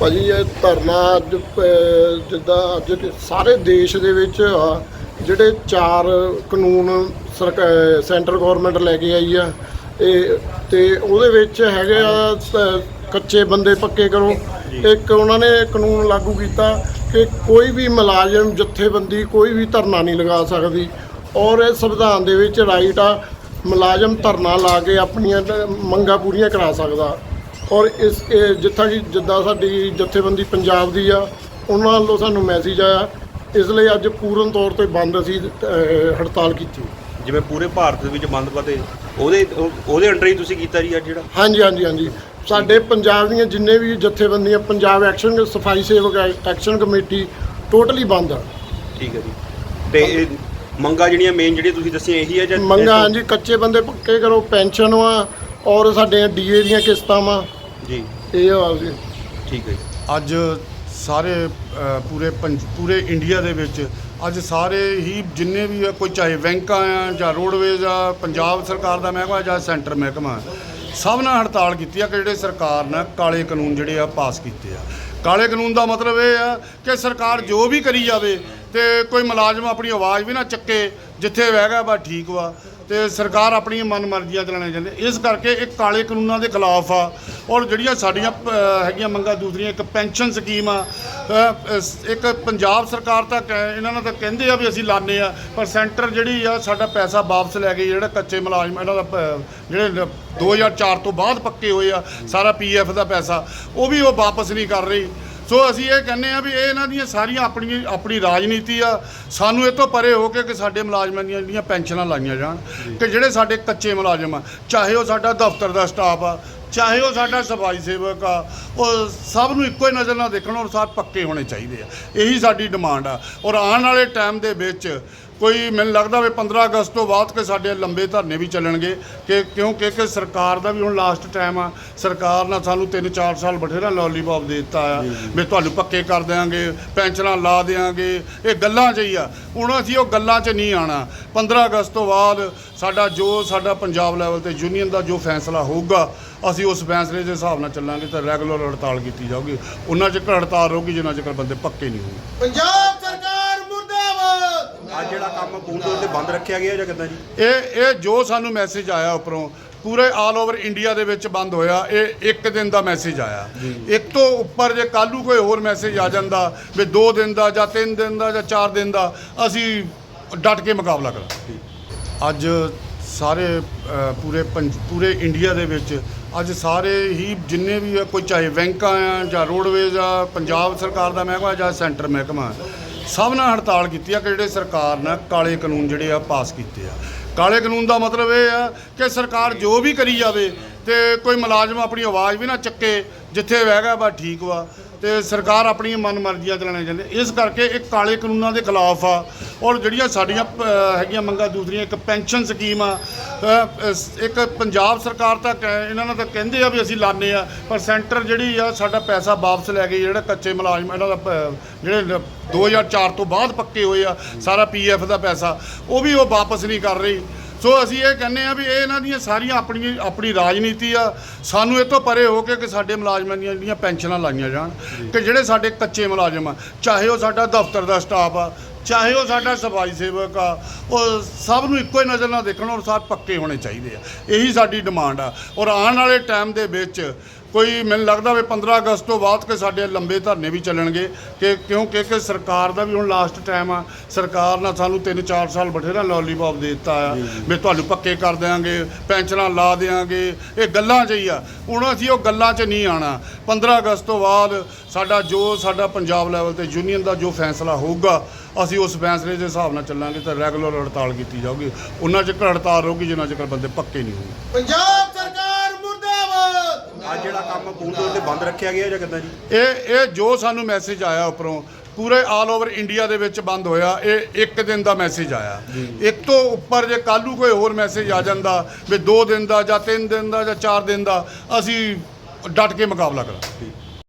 ਭਾਜੀ, ਇਹ ਧਰਨਾ ਅੱਜ ਜਿੱਦਾਂ ਅੱਜ ਸਾਰੇ ਦੇਸ਼ ਦੇ ਵਿੱਚ ਆ, ਜਿਹੜੇ ਚਾਰ ਕਾਨੂੰਨ ਸਰਕਾਰ ਸੈਂਟਰ ਗਵਰਨਮੈਂਟ ਲੈ ਕੇ ਆਈ ਆ, ਇਹ ਤੇ ਉਹਦੇ ਵਿੱਚ ਹੈਗੇ ਆ ਕੱਚੇ ਬੰਦੇ ਪੱਕੇ ਕਰੋ। ਇੱਕ ਉਹਨਾਂ ਨੇ ਕਾਨੂੰਨ ਲਾਗੂ ਕੀਤਾ ਕਿ ਕੋਈ ਵੀ ਮੁਲਾਜ਼ਮ, ਜਥੇਬੰਦੀ ਕੋਈ ਵੀ ਧਰਨਾ ਨਹੀਂ ਲਗਾ ਸਕਦੀ। ਔਰ ਇਹ ਸੰਵਿਧਾਨ ਦੇ ਵਿੱਚ ਰਾਈਟ ਆ, ਮੁਲਾਜ਼ਮ ਧਰਨਾ ਲਾ ਕੇ ਆਪਣੀਆਂ ਮੰਗਾਂ ਪੂਰੀਆਂ ਕਰਾ ਸਕਦਾ। ਔਰ ਇਸ ਇਹ ਜਿੱਥਾ ਕਿ ਜਿੱਦਾਂ ਸਾਡੀ ਜਥੇਬੰਦੀ ਪੰਜਾਬ ਦੀ ਆ ਉਹਨਾਂ ਵੱਲੋਂ ਸਾਨੂੰ ਮੈਸੇਜ ਆਇਆ। ਇਸ ਲਈ ਅੱਜ ਪੂਰਨ ਤੌਰ ਤੇ ਬੰਦ ਅਸੀਂ ਅਹ, ਹੜਤਾਲ ਕੀਤੀ। ਜਿਵੇਂ ਪੂਰੇ ਭਾਰਤ ਦੇ ਵਿੱਚ ਬੰਦ ਪਤੇ ਉਹਦੇ ਉਹ- ਉਹਦੇ ਅੰਡਰ ਹੀ ਤੁਸੀਂ ਕੀਤਾ ਜੀ ਅੱਜ ਜਿਹੜਾ? ਹਾਂਜੀ ਹਾਂਜੀ ਹਾਂਜੀ। ਸਾਡੇ ਪੰਜਾਬ ਦੀਆਂ ਜਿੰਨੇ ਵੀ ਜਥੇਬੰਦੀਆਂ ਪੰਜਾਬ ਐਕਸ਼ਨ ਸਫ਼ਾਈ ਸੇਵਕ ਐ- ਐਕਸ਼ਨ ਕਮੇਟੀ ਟੋਟਲੀ ਬੰਦ ਆ। ਠੀਕ ਹੈ ਜੀ। ਤੇ ਇਹ ਮੰਗਾ ਜਿਹੜੀਆਂ ਮੇਨ ਜਿਹੜੀਆਂ ਤੁਸੀਂ ਦੱਸੀਆਂ ਇਹੀ ਹੈ ਜਾਂ ਮੰਗਾ ਹਾਂਜੀ ਕੱਚੇ ਬੰਦੇ ਪੱਕੇ ਕਰੋ ਪੈਨਸ਼ਨ ਵਾ ਔਰ ਸਾਡੇ ਡੀਏ ਦੀਆਂ ਕਿਸ਼ਤਾਂ ਵਾ। ਜੀ। ਇਹ ਆ ਜੀ। ਠੀਕ ਹੈ ਜੀ। ਅੱਜ ਸਾਰੇ ਅ, ਪੂਰੇ ਪੰਜ ਪੂਰੇ ਇੰਡੀਆ ਦੇ ਵਿੱਚ ਅੱਜ ਸਾਰੇ ਹੀ ਜਿੰਨੇ ਵੀ ਆ, ਕੋਈ ਚਾਹੇ ਬੈਂਕਾਂ ਆ ਜਾਂ ਰੋਡਵੇਜ਼ ਆ ਪੰਜਾਬ ਸਰਕਾਰ ਦਾ ਮਹਿਕਮਾ ਜਾਂ ਸੈਂਟਰ ਮਹਿਕਮਾ ਸਭ ਨੇ ਹੜਤਾਲ ਕੀਤੀ ਆ ਕਿ ਜਿਹੜੇ ਸਰਕਾਰ ਨੇ ਕਾਲੇ ਕਾਨੂੰਨ ਜਿਹੜੇ ਆ ਪਾਸ ਕੀਤੇ ਆ। ਕਾਲੇ ਕਾਨੂੰਨ ਦਾ ਮਤਲਬ ਇਹ ਆ ਕਿ ਸਰਕਾਰ ਜੋ ਵੀ ਕਰੀ ਜਾਵੇ ਤੇ ਕੋਈ ਮੁਲਾਜ਼ਮ ਆਪਣੀ ਆਵਾਜ਼ ਵੀ ਨਾ ਚੱਕੇ ਜਿੱਥੇ ਗਿਆ ਬਸ ਠੀਕ ਵਾ। ਤੇ ਸਰਕਾਰ ਆਪਣੀ ਮਨਮਰਜ਼ੀਆਂ ਚਲਾਉਣਾ ਚਾਹੁੰਦੇ ਇਸ ਕਰਕੇ ਇਹ ਕਾਲੇ ਕਾਨੂੰਨਾਂ ਦੇ ਖਿਲਾਫ ਆ। ਔਰ ਜਿਹੜੀਆਂ ਸਾਡੀਆਂ ਅ, ਹੈਗੀਆਂ ਮੰਗਾਂ ਦੂਸਰੀਆਂ ਇੱਕ ਪੈਨਸ਼ਨ ਸਕੀਮ ਆ ਇੱਕ ਪੰਜਾਬ ਸਰਕਾਰ ਤਾਂ ਕਹਿ- ਇਹਨਾਂ ਨਾਲ ਤਾਂ ਕਹਿੰਦੇ ਆ ਵੀ ਅਸੀਂ ਲਾਣੇ ਆ ਪਰ ਸੈਂਟਰ ਜਿਹੜੀ ਆ ਸਾਡਾ ਪੈਸਾ ਵਾਪਸ ਲੈ ਕੇ ਜਿਹੜਾ ਕੱਚੇ ਮੁਲਾਜ਼ਮ ਇਹਨਾਂ ਦਾ ਪ- ਜਿਹੜੇ ਲ- 2004 ਤੋਂ ਬਾਅਦ ਪੱਕੇ ਹੋਏ ਆ ਸਾਰਾ ਪੀਐਫ ਦਾ ਪੈਸਾ ਉਹ ਵੀ ਉਹ ਵਾਪਸ ਨਹੀਂ ਕਰ ਰਹੀ। ਸੋ ਅਸੀਂ ਇਹ ਕਹਿੰਦੇ ਆ ਵੀ ਇਹ ਇਹਨਾਂ ਦੀਆਂ ਸਾਰੀਆਂ ਆਪਣੀ ਆਪਣੀ ਰਾਜਨੀਤੀ ਆ ਸਾਨੂੰ ਇਹ ਤੋਂ ਪਰੇ ਹੋ ਕੇ ਕਿ ਸਾਡੇ ਮੁਲਾਜ਼ਮਾਂ ਦੀਆਂ ਜਿਹੜੀਆਂ ਪੈਨਸ਼ਨਾਂ ਲਾਈਆਂ ਜਾਣ ਕਿ ਜਿਹੜੇ ਸਾਡੇ ਕੱਚੇ ਮੁਲਾਜ਼ਮ ਆ ਚਾਹੇ ਉਹ ਸਾਡਾ ਦਫ਼ਤਰ ਦਾ ਸਟਾਫ ਆ ਚਾਹੇ ਉਹ ਸਾਡਾ ਸਫ਼ਾਈ ਸੇਵਕ ਆ ਉਹ ਸਭ ਨੂੰ ਇੱਕੋ ਹੀ ਨਜ਼ਰ ਨਾਲ ਦੇਖਣ ਔਰ ਸਾਰ ਪੱਕੇ ਹੋਣੇ ਚਾਹੀਦੇ ਆ। ਇਹੀ ਸਾਡੀ ਡਿਮਾਂਡ ਆ। ਔਰ ਆਉਣ ਵਾਲੇ ਟਾਈਮ ਦੇ ਵਿੱਚ ਕੋਈ ਮੈਨੂੰ ਲੱਗਦਾ ਵੀ 15 ਅਗਸਤ ਤੋਂ ਬਾਅਦ ਕਿ ਸਾਡੇ ਲੰਬੇ ਧਰਨੇ ਵੀ ਚੱਲਣਗੇ ਕਿ ਕਿਉਂਕਿ ਕਿ ਸਰਕਾਰ ਦਾ ਵੀ ਹੁਣ ਲਾਸਟ ਟਾਈਮ ਆ। ਸਰਕਾਰ ਨੇ ਸਾਨੂੰ 3-4 ਸਾਲ ਬਥੇਰਾ ਲੋਲੀਪੌਪ ਦੇ ਦਿੱਤਾ ਆ ਵੀ ਤੁਹਾਨੂੰ ਪੱਕੇ ਕਰ ਦਿਆਂਗੇ ਪੈਨਸ਼ਨਾਂ ਲਾ ਦਿਆਂਗੇ। ਇਹ ਗੱਲਾਂ 'ਚ ਹੀ ਆ। ਹੁਣ ਅਸੀਂ ਉਹ ਗੱਲਾਂ 'ਚ ਨਹੀਂ ਆਣਾ 15 ਅਗਸਤ ਤੋਂ ਬਾਅਦ ਸਾਡਾ ਜੋ ਸਾਡਾ ਪੰਜਾਬ ਲੈਵਲ ਤੇ ਯੂਨੀਅਨ ਦਾ ਜੋ ਫੈਸਲਾ ਹੋਊਗਾ ਅਸੀਂ ਉਸ ਫੈਸਲੇ ਦੇ ਹਿਸਾਬ ਨਾਲ ਚੱਲਾਂਗੇ ਤਾਂ ਰੈਗੂਲਰ ਹੜਤਾਲ ਕੀਤੀ ਜਾਊਗੀ। ਉਹਨਾਂ ਚਿਰ ਹੜਤਾਲ ਰਹੂਗੀ ਜਿੰਨਾ ਚਿਰ ਬੰਦੇ ਪੱਕੇ ਨਹੀਂ ਹੋਣਗੇ। ਪੰਜਾਬ ਸਰਕਾਰ ਮੁਰਦਾਬਾਦ! ਅੱਜ ਜਿਹੜਾ ਕੰਮ ਪੂਰਨ ਤੌਰ ਤੇ ਬੰਦ ਰੱਖਿਆ ਗਿਆ ਜਾਂ ਕਿੱਦਾਂ ਜੀ? ਇਹ ਇਹ ਜੋ ਸਾਨੂੰ ਮੈਸੇਜ ਆਇਆ ਉੱਪਰੋਂ ਪੂਰੇ ਆਲ ਓਵਰ ਇੰਡੀਆ ਦੇ ਵਿੱਚ ਬੰਦ ਹੋਇਆ ਇਹ ਇੱਕ ਦਿਨ ਦਾ ਮੈਸੇਜ ਆਇਆ। ਇੱਕ ਤੋਂ ਉੱਪਰ ਜੇ ਕੱਲ੍ਹ ਕੋਈ ਹੋਰ ਮੈਸੇਜ ਆ ਜਾਂਦਾ ਵੀ 2 ਦਿਨ ਦਾ ਜਾਂ 3 ਦਿਨ ਦਾ ਜਾਂ 4 ਦਿਨ ਦਾ ਅਸੀਂ ਡਟ ਕੇ ਮੁਕਾਬਲਾ ਕਰਾਂਗੇ। ਅੱਜ ਸਾਰੇ ਪੂਰੇ ਪੂਰੇ ਇੰਡੀਆ ਦੇ ਵਿੱਚ ਅੱਜ ਸਾਰੇ ਹੀ ਜਿੰਨੇ ਵੀ ਆ, ਕੋਈ ਚਾਹੇ ਬੈਂਕਾਂ ਆ ਜਾਂ ਰੋਡਵੇਜ਼ ਆ ਪੰਜਾਬ ਸਰਕਾਰ ਦਾ ਮਹਿਕਮਾ ਜਾਂ ਸੈਂਟਰ ਮਹਿਕਮਾ ਸਭ ਨੇ ਹੜਤਾਲ ਕੀਤੀ ਆ ਕਿ ਜਿਹੜੇ ਸਰਕਾਰ ਨੇ ਕਾਲੇ ਕਾਨੂੰਨ ਜਿਹੜੇ ਆ ਪਾਸ ਕੀਤੇ ਆ। ਕਾਲੇ ਕਾਨੂੰਨ ਦਾ ਮਤਲਬ ਇਹ ਆ ਕਿ ਸਰਕਾਰ ਜੋ ਵੀ ਕਰੀ ਜਾਵੇ ਤੇ ਕੋਈ ਮੁਲਾਜ਼ਮ ਆਪਣੀ ਆਵਾਜ਼ ਵੀ ਨਾ ਚੱਕੇ ਜਿੱਥੇ ਬਹਿ ਗਿਆ ਬਸ ਠੀਕ ਵਾ। ਤੇ ਸਰਕਾਰ ਆਪਣੀ ਮਨਮਰਜ਼ੀਆਂ ਚਲਾਉਣਾ ਚਾਹੁੰਦੇ ਇਸ ਕਰਕੇ ਇਹ ਕਾਲੇ ਕਾਨੂੰਨਾਂ ਦੇ ਖਿਲਾਫ ਆ। ਔਰ ਜਿਹੜੀਆਂ ਸਾਡੀਆਂ ਹੈਗੀਆਂ ਮੰਗਾਂ ਦੂਸਰੀਆਂ ਇੱਕ ਪੈਨਸ਼ਨ ਸਕੀਮ ਆ ਇੱਕ ਪੰਜਾਬ ਸਰਕਾਰ ਤਾਂ ਇਹਨਾਂ ਨਾਲ ਤਾਂ ਕਹਿੰਦੇ ਆ ਵੀ ਅਸੀਂ ਲਾਣੇ ਆ ਪਰ ਸੈਂਟਰ ਜਿਹੜੀ ਆ ਸਾਡਾ ਪੈਸਾ ਵਾਪਸ ਲੈ ਗਈ ਜਿਹੜਾ ਕੱਚੇ ਮੁਲਾਜ਼ਮ ਇਹਨਾਂ ਦਾ ਜਿਹੜੇ ਲ- 2004 ਤੋਂ ਬਾਅਦ ਪੱਕੇ ਹੋਏ ਆ ਸਾਰਾ ਪੀਐਫ ਦਾ ਪੈਸਾ ਉਹ ਵੀ ਉਹ ਵਾਪਸ ਨਹੀਂ ਕਰ ਰਹੀ। ਸੋ ਅਸੀਂ ਇਹ ਕਹਿੰਦੇ ਆ ਵੀ ਇਹ ਇਹਨਾਂ ਦੀਆਂ ਸਾਰੀਆਂ ਆਪਣੀ ਆਪਣੀ ਰਾਜਨੀਤੀ ਆ ਸਾਨੂੰ ਇਹ ਤੋਂ ਪਰੇ ਹੋ ਕੇ ਕਿ ਸਾਡੇ ਮੁਲਾਜ਼ਮਾਂ ਦੀਆਂ ਜਿਹੜੀਆਂ ਪੈਨਸ਼ਨਾਂ ਲਾਈਆਂ ਜਾਣ ਕਿ ਜਿਹੜੇ ਸਾਡੇ ਕੱਚੇ ਮੁਲਾਜ਼ਮ ਆ ਚਾਹੇ ਉਹ ਸਾਡਾ ਦਫ਼ਤਰ ਦਾ ਸਟਾਫ ਆ ਚਾਹੇ ਉਹ ਸਾਡਾ ਸਫ਼ਾਈ ਸੇਵਕ ਆ, ਉਹ ਸਭ ਨੂੰ ਇੱਕੋ ਹੀ ਨਜ਼ਰ ਨਾਲ ਦੇਖਣ ਔਰ ਸਾਰ ਪੱਕੇ ਹੋਣੇ ਚਾਹੀਦੇ ਆ। ਇਹੀ ਸਾਡੀ ਡਿਮਾਂਡ ਆ। ਔਰ ਆਉਣ ਵਾਲੇ ਟਾਈਮ ਦੇ ਵਿੱਚ ਕੋਈ ਮੈਨੂੰ ਲੱਗਦਾ ਵੀ 15 ਅਗਸਤ ਤੋਂ ਬਾਅਦ ਕਿ ਸਾਡੇ ਲੰਬੇ ਧਰਨੇ ਵੀ ਚੱਲਣਗੇ ਕਿ ਕਿਉਂਕਿ ਕਿ ਸਰਕਾਰ ਦਾ ਵੀ ਹੁਣ ਲਾਸਟ ਟਾਈਮ ਆ ਸਰਕਾਰ ਨੇ ਸਾਨੂੰ 3-4 ਸਾਲ ਬਥੇਰਾ ਲੋਲੀਪੌਪ ਦੇ ਦਿੱਤਾ ਆ ਵੀ ਤੁਹਾਨੂੰ ਪੱਕੇ ਕਰ ਦਿਆਂਗੇ ਪੈਨਸ਼ਨਾਂ ਲਾ ਦਿਆਂਗੇ ਇਹ ਗੱਲਾਂ 'ਚ ਹੀ ਆ। ਹੁਣ ਅਸੀਂ ਉਹ ਗੱਲਾਂ 'ਚ ਨਹੀਂ ਆਣਾ 15 ਅਗਸਤ ਤੋਂ ਬਾਅਦ ਸਾਡਾ ਜੋ ਸਾਡਾ ਪੰਜਾਬ ਲੈਵਲ ਤੇ ਯੂਨੀਅਨ ਦਾ ਜੋ ਫੈਸਲਾ ਹੋਊਗਾ ਅਸੀਂ ਉਸ ਫੈਸਲੇ ਦੇ ਹਿਸਾਬ ਨਾਲ ਚੱਲਾਂਗੇ ਤਾਂ ਰੈਗੂਲਰ ਹੜਤਾਲ ਕੀਤੀ ਜਾਊਗੀ। ਉਹਨਾਂ ਚਿਰ ਹੜਤਾਲ ਰਹੂਗੀ ਜਿੰਨਾ ਚਿਰ ਬੰਦੇ ਪੱਕੇ ਨਹੀਂ ਹੋਣਗੇ। ਪੰਜਾਬ ਜਿਹੜਾ ਕੰਮ ਪੂਰਨ ਤੌਰ ਤੇ ਬੰਦ ਰੱਖਿਆ ਗਿਆ ਜਾਂ ਕਿੱਦਾਂ ਜੀ? ਇਹ ਇਹ ਜੋ ਸਾਨੂੰ ਮੈਸੇਜ ਆਇਆ ਉੱਪਰੋਂ ਪੂਰੇ ਆਲ ਓਵਰ ਇੰਡੀਆ ਦੇ ਵਿੱਚ ਬੰਦ ਹੋਇਆ ਇਹ ਇੱਕ ਦਿਨ ਦਾ ਮੈਸੇਜ ਆਇਆ। ਇੱਕ ਤੋਂ ਉੱਪਰ ਜੇ ਕੱਲ੍ਹ ਕੋਈ ਹੋਰ ਮੈਸੇਜ ਆ ਜਾਂਦਾ ਵੀ 2 ਦਿਨ ਦਾ ਜਾਂ 3 ਦਿਨ ਦਾ ਜਾਂ 4 ਦਿਨ ਦਾ ਅਸੀਂ ਡਟ ਕੇ ਮੁਕਾਬਲਾ ਕਰਾਂਗੇ।